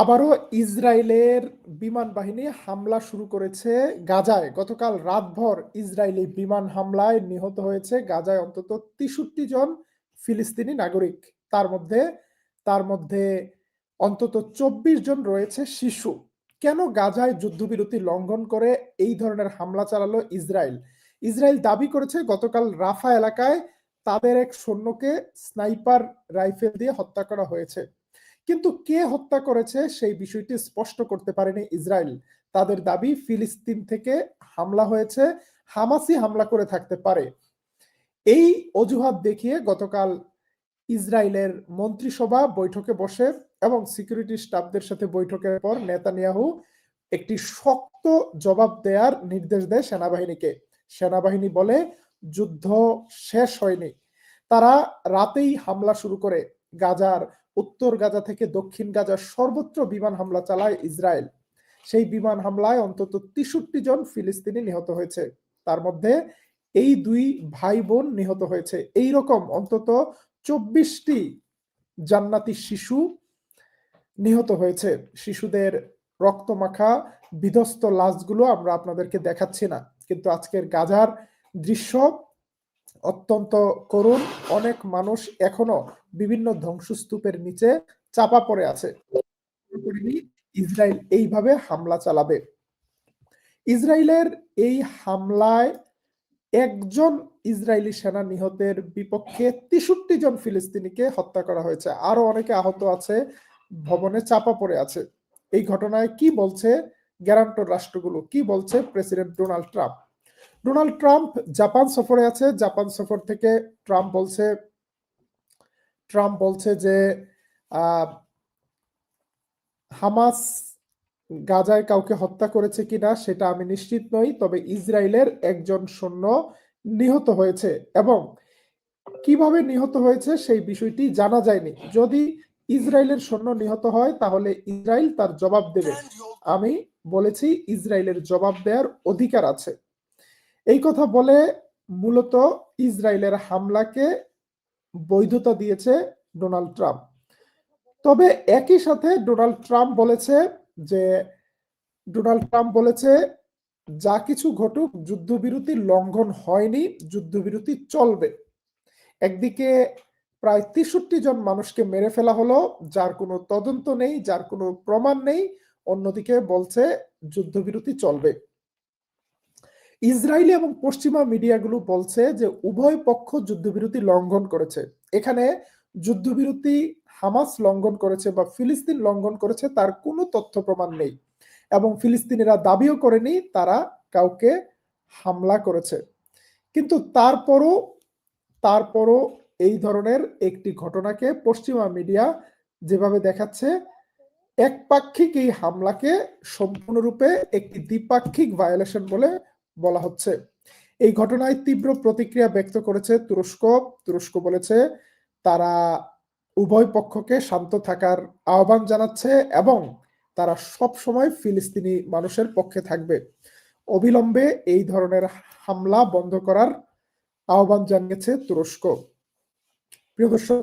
আবারও ইসরায়েলের বিমান বাহিনী হামলা শুরু করেছে গাজায়। গতকাল রাতভর ইসরায়েলি বিমান হামলায় নিহত হয়েছে গাজায় অন্তত তেষট্টি জন ফিলিস্তিনি নাগরিক। তার মধ্যে তার মধ্যে অন্তত চব্বিশ জন রয়েছে শিশু। কেন গাজায় যুদ্ধবিরতি লঙ্ঘন করে এই ধরনের হামলা চালালো ইসরায়েল? ইসরায়েল দাবি করেছে গতকাল রাফা এলাকায় তাদের এক সৈন্যকে স্নাইপার রাইফেল দিয়ে হত্যা করা হয়েছে। কিন্তু কে হত্যা করেছে সেই বিষয়টি স্পষ্ট করতে পারেনি ইসরায়েল। তাদের দাবি ফিলিস্তিন থেকে হামলা হয়েছে হামাসি হামলা করে থাকতে পারে। এই অজুহাত দেখিয়ে গতকাল ইসরায়েলের মন্ত্রিসভা বৈঠকে বসে এবং সিকিউরিটি স্টাফদের সাথে বৈঠকের পর নেতানিয়াহু একটি শক্ত জবাব দেওয়ার নির্দেশ দেয় সেনাবাহিনীকে। সেনাবাহিনী বলে, যুদ্ধ শেষ হয়নি। তারা রাতেই হামলা শুরু করে গাজার উত্তর গাজা থেকে দক্ষিণ গাজার সর্বত্র বিমান হামলা চালায় ইসরায়েল। সেই বিমান হামলায় অন্তত তেষট্টি জন ফিলিস্তিনি নিহত হয়েছে। তার মধ্যে এই দুই ভাই বোন নিহত হয়েছে। এই রকম অন্তত চব্বিশটি জান্নাতি শিশু নিহত হয়েছে। শিশুদের রক্তমাখা, বিধ্বস্ত লাশগুলো আমরা আপনাদেরকে দেখাচ্ছি না। কিন্তু আজকের গাজার দৃশ্য অত্যন্ত করুণ। অনেক মানুষ এখনও বিভিন্ন ধ্বংসস্তূপের নিচে চাপা পড়ে আছে। ইসরায়েল এইভাবে হামলা চালাবে। ইসরায়েলের এই হামলায় একজন ইসরায়েলি সেনা নিহতের বিপক্ষে তেষট্টি জন ফিলিস্তিনিকে হত্যা করা হয়েছে। আরও অনেকে আহত আছে, ভবনে চাপা পড়ে আছে। এই ঘটনায় কি বলছে গ্যারান্টর রাষ্ট্রগুলো? কি বলছে president Donald Trump? Donald Trump Japan সফরে আছে। জাপান সফর থেকে ট্রাম্প বলছে ট্রাম্প বলছে যে হামাস গাজায় কাউকে হত্যা করেছে কিনা সেটা আমি নিশ্চিত নই, তবে ইসরায়েলের একজন সৈন্য নিহত হয়েছে এবং কীভাবে নিহত হয়েছে সেই বিষয়টি জানা যায়নি। যদি ইসরায়েলের সৈন্য নিহত হয়, তাহলে ইসরায়েল তার জবাব দেবে। আমি বলেছি, ইসরায়েলের জবাব দেওয়ার অধিকার আছে। এই কথা বলে মূলত ইসরায়েলের হামলাকে বৈধতা দিয়েছে ডোনাল্ড ট্রাম্প। তবে একই সাথে ডোনাল্ড ট্রাম্প বলেছে যে, ডোনাল্ড ট্রাম্প বলেছে, যা কিছু ঘটুক, যুদ্ধবিরতি লঙ্ঘন হয়নি, যুদ্ধবিরতি চলবে। একদিকে প্রায় তেষট্টি জন মানুষকে মেরে ফেলা হলো, যার কোনো তদন্ত নেই, যার কোনো প্রমাণ নেই, অন্যদিকে বলছে, যুদ্ধবিরতি চলবে। ইসরায়েলি এবং পশ্চিমা মিডিয়াগুলো বলছে যে উভয় পক্ষ যুদ্ধবিরতি লঙ্ঘন করেছে। এখানে যুদ্ধবিরতি হামাস লঙ্ঘন করেছে বা ফিলিস্তিন লঙ্ঘন করেছে তার কোনো তথ্য প্রমাণ নেই। এবং ফিলিস্তিনিরা দাবিও করেনি তারা কাউকে হামলা করেছে। কিন্তু তারপরও তারপরও এই ধরনের একটি ঘটনাকে পশ্চিমা মিডিয়া যেভাবে দেখাচ্ছে, একপাক্ষিক এই হামলাকে সম্পূর্ণরূপে একটি দ্বিপাক্ষিক ভায়োলেশন বলে বলা হচ্ছে। এই ঘটনায় তীব্র প্রতিক্রিয়া ব্যক্ত করেছে তুরস্ক। তুরস্ক বলেছে, তারা উভয় পক্ষকে শান্ত থাকার আহ্বান জানাচ্ছে এবং তারা সব সময় ফিলিস্তিনি মানুষের পক্ষে থাকবে। অবিলম্বে এই ধরনের হামলা বন্ধ করার আহ্বান জানিয়েছে তুরস্ক। প্রিয় দর্শক,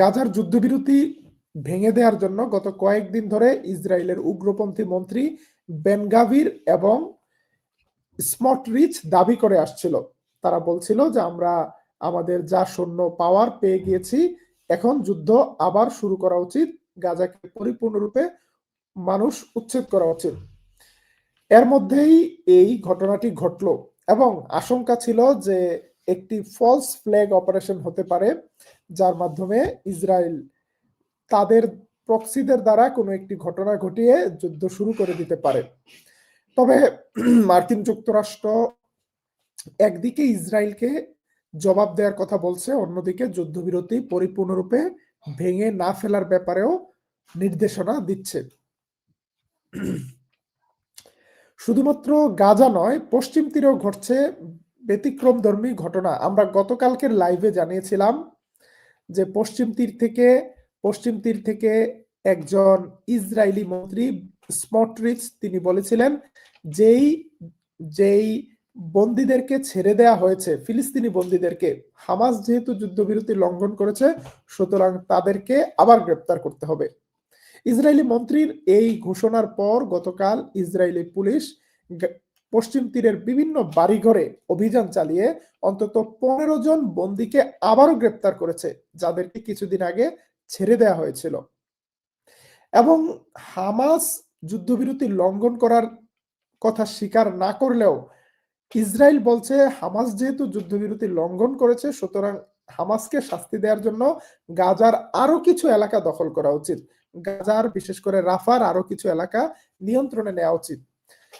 গাজার যুদ্ধবিরতি ভেঙে দেওয়ার জন্য গত কয়েকদিন ধরে ইসরায়েলের উগ্রপন্থী মন্ত্রী বেনগাভির এবং রিচ দাবি করে আসছিল। তারা বলছিল যে, আমরা আমাদের যা সৈন্য পাওয়ার পেয়ে গিয়েছি, এখন যুদ্ধ আবার শুরু করা উচিত। গাজাকে পরিপূর্ণরূপে মানুষ উচ্ছেদ করা উচিত। এর মধ্যেই এই ঘটনাটি ঘটল এবং আশঙ্কা ছিল যে, একটি ফলস ফ্ল্যাগ অপারেশন হতে পারে, যার মাধ্যমে ইসরায়েল তাদের প্রক্সিদের দ্বারা কোনো একটি ঘটনা ঘটিয়ে যুদ্ধ শুরু করে দিতে পারে। তবে মার্কিন যুক্তরাষ্ট্র একদিকে ইসরায়েলকে জবাব দেওয়ার কথা বলছে, অন্যদিকে যুদ্ধবিরতি পরিপূর্ণরূপে ভেঙে না ফেলার ব্যাপারেও নির্দেশনা দিচ্ছে। শুধুমাত্র গাজা নয়, পশ্চিম তীরেও ঘটছে ব্যতিক্রম ধর্মী ঘটনা। আমরা গতকালকের লাইভে জানিয়েছিলাম যে পশ্চিম তীর থেকে, পশ্চিম তীর থেকে একজন ইসরায়েলি মন্ত্রী স্মটরিচ তিনি বলেছিলেন, যেই যেই বন্দীদেরকে ছেড়ে দেয়া হয়েছে, ফিলিস্তিনি বন্দীদেরকে, হামাস যেহেতু যুদ্ধবিরতি লঙ্ঘন করেছে, সুতরাং তাদেরকে আবার গ্রেপ্তার করতে হবে। ইসরায়েলি মন্ত্রীর এই ঘোষণার পর গতকাল ইসরায়েলি পুলিশ পশ্চিম তীরের বিভিন্ন বাড়িঘরে অভিযান চালিয়ে অন্তত পনেরো জন বন্দীকে আবারও গ্রেপ্তার করেছে, যাদেরকে কিছুদিন আগে ছেড়ে দেওয়া হয়েছিল। এবং হামাস যুদ্ধবিরতি লঙ্ঘন করার কথা স্বীকার না করলেও ইসরায়েল বলছে হামাস যেহেতু যুদ্ধবিরতি লঙ্ঘন করেছে, সুতরাং হামাসকে শাস্তি দেওয়ার জন্য গাজার আরও কিছু এলাকা দখল করা উচিত। গাজার, বিশেষ করে রাফার আরও কিছু এলাকা নিয়ন্ত্রণে নেওয়া উচিত।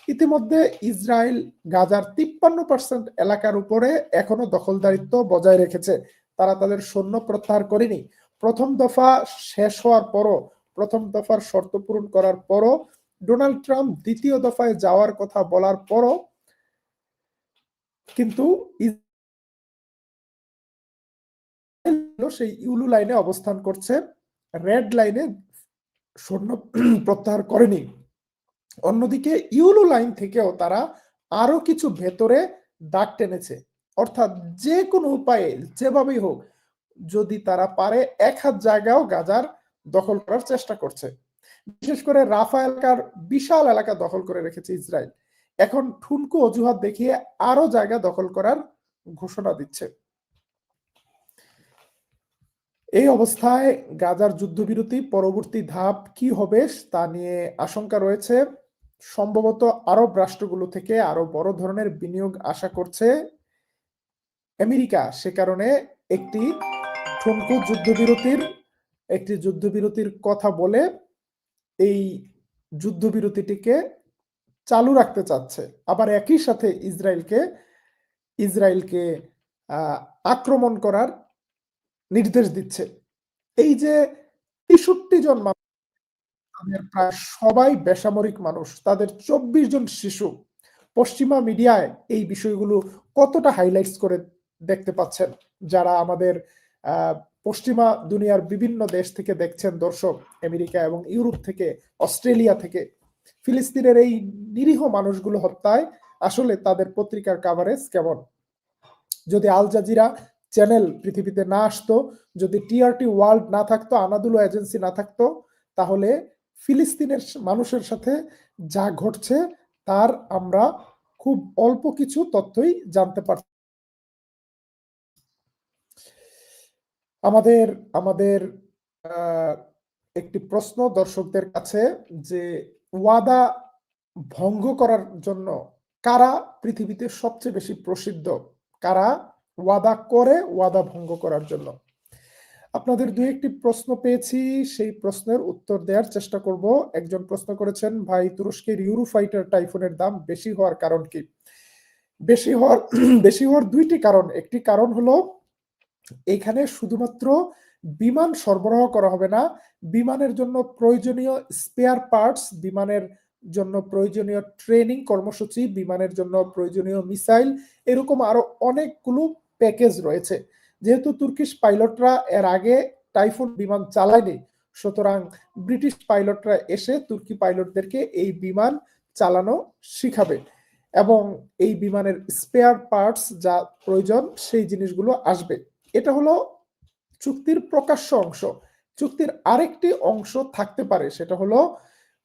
ইতিমধ্যে ইসরায়েল গাজার তিপ্পান্ন পার্সেন্ট এলাকার উপরে এখনও দখলদারিত্ব বজায় রেখেছে। তারা তাদের সৈন্য প্রত্যাহার করেনি। প্রথম দফা শেষ হওয়ার পরও প্রথম দফার শর্ত পূরণ করার পরও ডোনাল্ড ট্রাম্প দ্বিতীয় দফায় যাওয়ার কথা বলার পরও কিন্তু সেই ইউলু লাইনে অবস্থান করছে, রেড লাইনে সৈন্য প্রত্যাহার করেনি। অন্যদিকে ইউলু লাইন থেকেও তারা আরও কিছু ভেতরে দাগ টেনেছে। অর্থাৎ যে কোনো উপায়ে যেভাবেই হোক, যদি তারা পারে, এক হাত জায়গাও গাজার দখল করার চেষ্টা করছে। বিশেষ করে রাফা এলাকার বিশাল এলাকা দখল করে রেখেছে ইসরায়েল। এখন ঠুনকু অজুহাত দেখিয়ে আরও জায়গা দখল করার ঘোষণা দিচ্ছে। এই অবস্থায় গাজার যুদ্ধবিরতি পরবর্তী ধাপ কি হবে তা নিয়ে আশঙ্কা রয়েছে। সম্ভবত আরব রাষ্ট্রগুলো থেকে আরও বড় ধরনের বিনিয়োগ আশা করছে আমেরিকা। সে কারণে একটি ঠুনকু যুদ্ধবিরতির একটি যুদ্ধবিরতির কথা বলে এই যুদ্ধবিরতিটিকে চালু রাখতে চাচ্ছে। আবার একই সাথে ইসরায়েলকে ইসরায়েলকে আক্রমণ করার নির্দেশ দিচ্ছে। এই যে তেষট্টি জন তাদের প্রায় সবাই বেসামরিক মানুষ, তাদের চব্বিশ জন শিশু, পশ্চিমা মিডিয়ায় এই বিষয়গুলো কতটা হাইলাইটস করে দেখতে পাচ্ছেন? যারা আমাদের পশ্চিমা দুনিয়ার বিভিন্ন দেশ থেকে দেখছেন দর্শক, আমেরিকা এবং ইউরোপ থেকে, অস্ট্রেলিয়া থেকে। ফিলিস্তিনের এই নিরীহ মানুষগুলো হত্যায় আসলে তাদের পত্রিকার কাভারেজ কেমন? যদি আল জাজিরা চ্যানেল পৃথিবীতে না আসতো, যদি টিআরটি ওয়ার্ল্ড না থাকতো, আনাদুলো এজেন্সি না থাকতো, তাহলে ফিলিস্তিনের মানুষের সাথে যা ঘটছে, তার আমরা খুব অল্প কিছু তথ্যই জানতে পারতাম আমাদের আমাদের একটি প্রশ্ন দর্শকদের কাছে যে ওয়াদা ভঙ্গ করার জন্য কারা পৃথিবীতে সবচেয়ে বেশি প্রসিদ্ধ? কারা ওয়াদা করে, ওয়াদা ভঙ্গ করার জন্য? আপনাদের দুই একটি প্রশ্ন পেয়েছি, সেই প্রশ্নের উত্তর দেওয়ার চেষ্টা করব। একজন প্রশ্ন করেছেন, ভাই, তুরস্কের ইউরোফাইটার টাইফুনের দাম বেশি হওয়ার কারণ কি? বেশি হওয়ার বেশি হওয়ার দুইটি কারণ। একটি কারণ হলো এখানে শুধুমাত্র বিমান সরবরাহ করা হবে না, বিমানের জন্য প্রয়োজনীয় স্পেয়ার পার্টস বিমানের জন্য প্রয়োজনীয় ট্রেনিং কর্মসূচি, বিমানের জন্য প্রয়োজনীয় মিসাইল এরকম আরও অনেকগুলো প্যাকেজ রয়েছে। যেহেতু তুর্কিশ পাইলটরা এর আগে টাইফুন বিমান চালায়নি, সুতরাং ব্রিটিশ পাইলটরা এসে তুর্কি পাইলটদেরকে এই বিমান চালানো শিখাবে এবং এই বিমানের স্পেয়ার পার্টস যা প্রয়োজন, সেই জিনিসগুলো আসবে। এটা হলো চুক্তির প্রকাশ্য অংশ। চুক্তির আরেকটি অংশ থাকতে পারে, সেটা হলো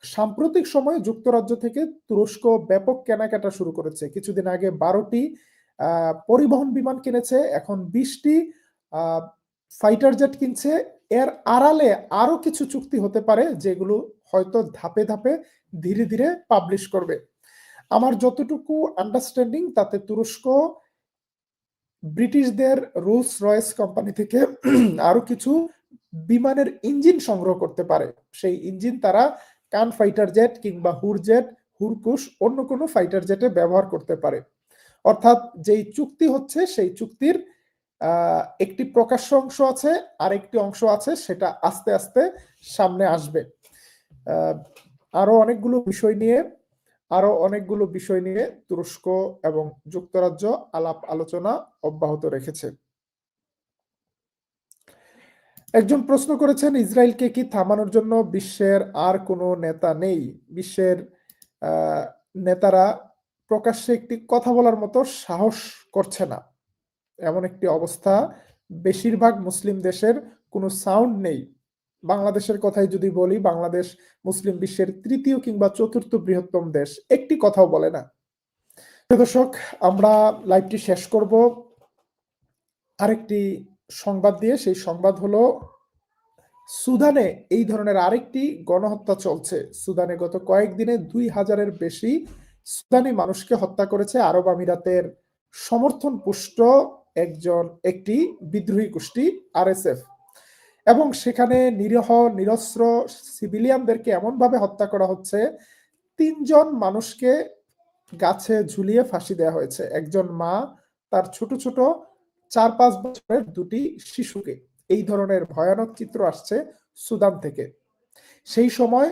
সাম্প্রতিক সময়ে যুক্তরাজ্য থেকে তুরস্ক ব্যাপক কেনাকাটা শুরু করেছে। কিছুদিন আগে বারোটি পরিবহন বিমান কিনেছে, এখন বিশটি ফাইটার জেট কিনছে। এর আড়ালে আরও কিছু চুক্তি হতে পারে, যেগুলো হয়তো ধাপে ধাপে ধীরে ধীরে পাবলিশ করবে। আমার যতটুকু আন্ডারস্ট্যান্ডিং তাতে তুরস্ক ব্রিটিশদের রোলস রয়েস কোম্পানি থেকে আরও কিছু বিমানের ইঞ্জিন সংগ্রহ করতে পারে। সেই ইঞ্জিন তারা কান ফাইটার জেট কিংবা হুর জেট, হুরকুশ, অন্য কোনো ফাইটার জেটে ব্যবহার করতে পারে। অর্থাৎ যেই চুক্তি হচ্ছে, সেই চুক্তির একটি প্রকাশ্য অংশ আছে আর একটি অংশ আছে, সেটা আস্তে আস্তে সামনে আসবে। আরও অনেকগুলো বিষয় নিয়ে আরও অনেকগুলো বিষয় নিয়ে তুরস্ক এবং যুক্তরাজ্য আলাপ আলোচনা অব্যাহত রেখেছে। একজন প্রশ্ন করেছেন, ইসরায়েলকে কি থামানোর জন্য বিশ্বের আর কোনো নেতা নেই? বিশ্বের নেতারা প্রকাশ্যে একটি কথা বলার মতো সাহস করছে না। এমন একটি অবস্থা, বেশিরভাগ মুসলিম দেশের কোনো সাউন্ড নেই। বাংলাদেশের কথাই যদি বলি, বাংলাদেশ মুসলিম বিশ্বের তৃতীয় কিংবা চতুর্থ বৃহত্তম দেশ। একটি কথাও বলে না। দর্শক, আমরা লাইভটি শেষ করব। আরেকটি সংবাদ দিয়ে, সেই সংবাদ হলো, সুদানে এই ধরনের আরেকটি গণহত্যা চলছে। সুদানে গত কয়েকদিনে দুই হাজারের বেশি সুদানি মানুষকে হত্যা করেছে আরব আমিরাতের সমর্থন পুষ্ট একজন, একটি বিদ্রোহী গোষ্ঠী, আরএসএফ। এবং সেখানে নিরীহ, নিরস্ত্র সিভিলিয়ানদেরকে এমনভাবে হত্যা করা হচ্ছে, তিনজন মানুষকে গাছে ঝুলিয়ে ফাঁসি দেওয়া হয়েছে। একজন মা, তার ছোট ছোট চার, পাঁচ বছরের দুটি শিশুকে। এই ধরনের ভয়ানক চিত্র আসছে সুদান থেকে। সেই সময়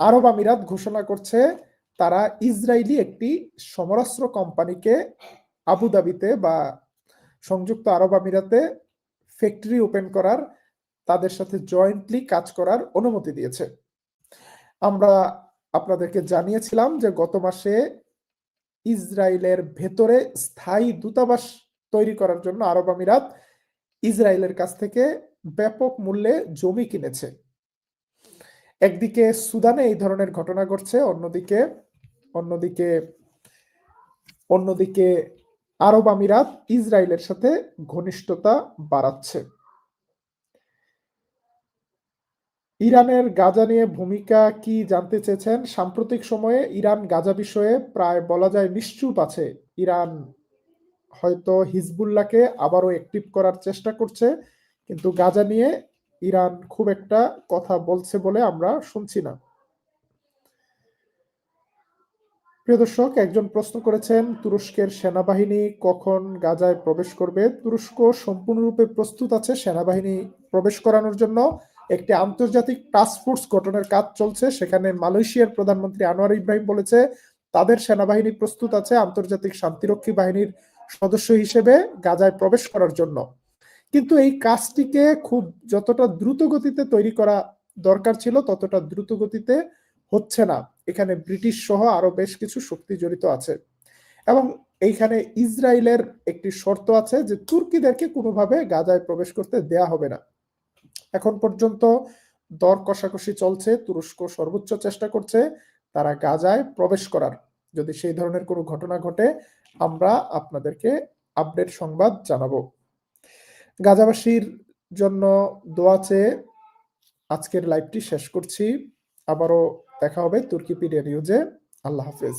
আরব আমিরাত ঘোষণা করছে, তারা ইসরায়েলি একটি সমরাস্ত্র কোম্পানিকে আবুধাবিতে বা সংযুক্ত আরব আমিরাতে ফ্যাক্টরি ওপেন করার তাদের সাথে জয়েন্টলি কাজ করার অনুমতি দিয়েছে। আমরা আপনাদেরকে জানিয়েছিলাম যে গত মাসে ইসরায়েলের ভেতরে স্থায়ী দূতাবাস তৈরি করার জন্য আরব আমিরাত ইসরায়েলের কাছ থেকে ব্যাপক মূল্যে জমি কিনেছে। একদিকে সুদানে এই ধরনের ঘটনা ঘটছে, অন্যদিকে অন্যদিকে অন্যদিকে আরব আমিরাত ইসরায়েলের সাথে ঘনিষ্ঠতা বাড়াচ্ছে। ইরানের গাজা নিয়ে ভূমিকা কি জানতে চেয়েছেন? সাম্প্রতিক সময়ে ইরান গাজা বিষয়ে প্রায় বলা যায় নিশ্চুপ আছে। ইরান হয়তো হিজবুল্লাহকে আবারও অ্যাক্টিভ করার চেষ্টা করছে, কিন্তু গাজা নিয়ে ইরান খুব একটা কথা বলছে বলে আমরা শুনছি না। প্রিয় দর্শক, একজন প্রশ্ন করেছেন, তুরস্কের সেনাবাহিনী কখন গাজায় প্রবেশ করবে? তুরস্ক সম্পূর্ণরূপে প্রস্তুত আছে সেনাবাহিনী প্রবেশ করানোর জন্য। একটি আন্তর্জাতিক টাস্ক ফোর্স গঠনের কাজ চলছে। সেখানে মালয়েশিয়ার প্রধানমন্ত্রী আনোয়ার ইব্রাহিম বলেছে, তাদের সেনাবাহিনী প্রস্তুত আছে আন্তর্জাতিক শান্তিরক্ষী বাহিনীর সদস্য হিসেবে গাজায় প্রবেশ করার জন্য। কিন্তু এই কাজটিকে খুব যতটা দ্রুত গতিতে তৈরি করা দরকার ছিল, ততটা দ্রুত গতিতে হচ্ছে না। এখানে ব্রিটিশ সহ আরও বেশ কিছু শক্তি জড়িত আছে। এবং এইখানে ইসরায়েলের একটি শর্ত আছে যে তুর্কিদেরকে কোনোভাবে গাজায় প্রবেশ করতে দেয়া হবে না। এখন পর্যন্ত দর কষাকষি চলছে, তুরস্ক সর্বোচ্চ চেষ্টা করছে, তারা গাজায় প্রবেশ করার। যদি সেই ধরনের কোনো ঘটনা ঘটে, আমরা আপনাদেরকে আপডেট সংবাদ জানাব। গাজাবাসীর জন্য দোয়া চেয়ে আজকের লাইভটি শেষ করছি। আবারও দেখা হবে তুর্কি পিডিয়া নিউজে আল্লাহ হাফেজ।